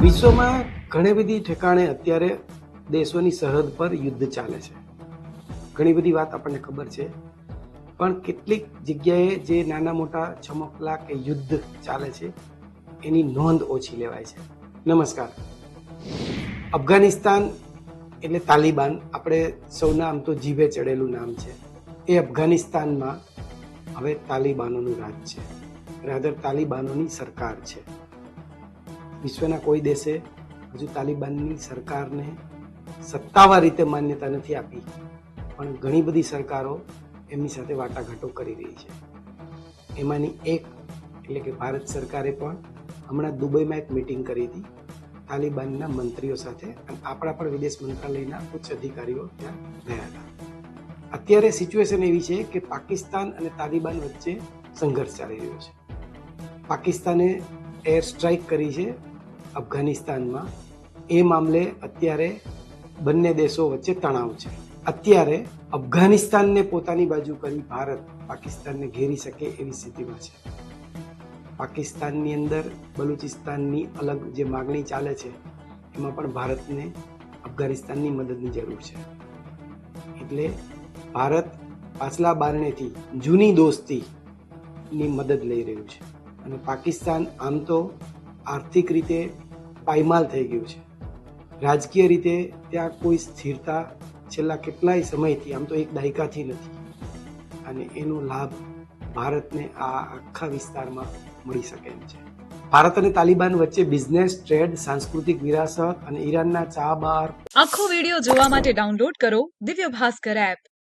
વિશ્વમાં ઘણી બધી ઠેકાણે અત્યારે દેશોની સરહદ પર યુદ્ધ ચાલે છે. ઘણી બધી વાત આપણને ખબર છે. પણ કેટલીક જગ્યાએ જે નાના મોટા ચમકલા કે યુદ્ધ ચાલે છે, એની નોંધ ઓછી લેવાય છે. નમસ્કાર. અફઘાનિસ્તાન એટલે તાલિબાન. આપણે સૌના આમ તો જીભે ચડેલું નામ છે. એ અફઘાનિસ્તાનમાં હવે તાલિબાનોનું રાજ છે. રાધર તાલિબાનોની સરકાર છે. વિશ્વના કોઈ દેશે હજુ તાલિબાનની સરકારને સત્તાવાર રીતે માન્યતા નથી આપી, પણ ઘણી બધી સરકારો એમની સાથે વાટાઘાટો કરી રહી છે. એમાંની એક, એટલે કે ભારત સરકારે પણ હમણાં દુબઈમાં એક મિટિંગ કરી હતી, તાલિબાનના મંત્રીઓ સાથે, અને આપણા પણ વિદેશ મંત્રાલયના ઉચ્ચ અધિકારીઓ ત્યાં ગયા હતા. અત્યારે સિચ્યુએશન એવી છે કે પાકિસ્તાન અને તાલિબાન વચ્ચે સંઘર્ષ ચાલી રહ્યો છે. પાકિસ્તાને એર સ્ટ્રાઇક કરી છે અફઘાનિસ્તાનમાં. એ મામલે અત્યારે બંને દેશો વચ્ચે તણાવ છે. અત્યારે અફઘાનિસ્તાનને પોતાની બાજુ કરી ભારત પાકિસ્તાનને ઘેરી શકે એવી સ્થિતિમાં છે. પાકિસ્તાનની અંદર બલુચિસ્તાનની અલગ જે માગણી ચાલે છે, એમાં પણ ભારતને અફઘાનિસ્તાનની મદદની જરૂર છે. એટલે ભારત પાછલા બારણેથી જૂની દોસ્તીની મદદ લઈ રહ્યું છે. અને પાકિસ્તાન આમ તો આર્થિક રીતે પાયમાલ થઈ ગયું છે. રાજકીય રીતે ત્યાં કોઈ સ્થિરતા છેલ્લા કેટલાય સમયથી આમ તો એક દાયકાથી નથી. અને એનો લાભ ભારતને આ આખા વિસ્તારમાં મળી શકે એમ છે. ભારત અને તાલિબાન વચ્ચે બિઝનેસ ટ્રેડ સાંસ્કૃતિક વિરાસત અને ઈરાનના ચા બાર આખો વિડિયો જોવા માટે ડાઉનલોડ કરો દિવ્ય ભાસ્કર એપ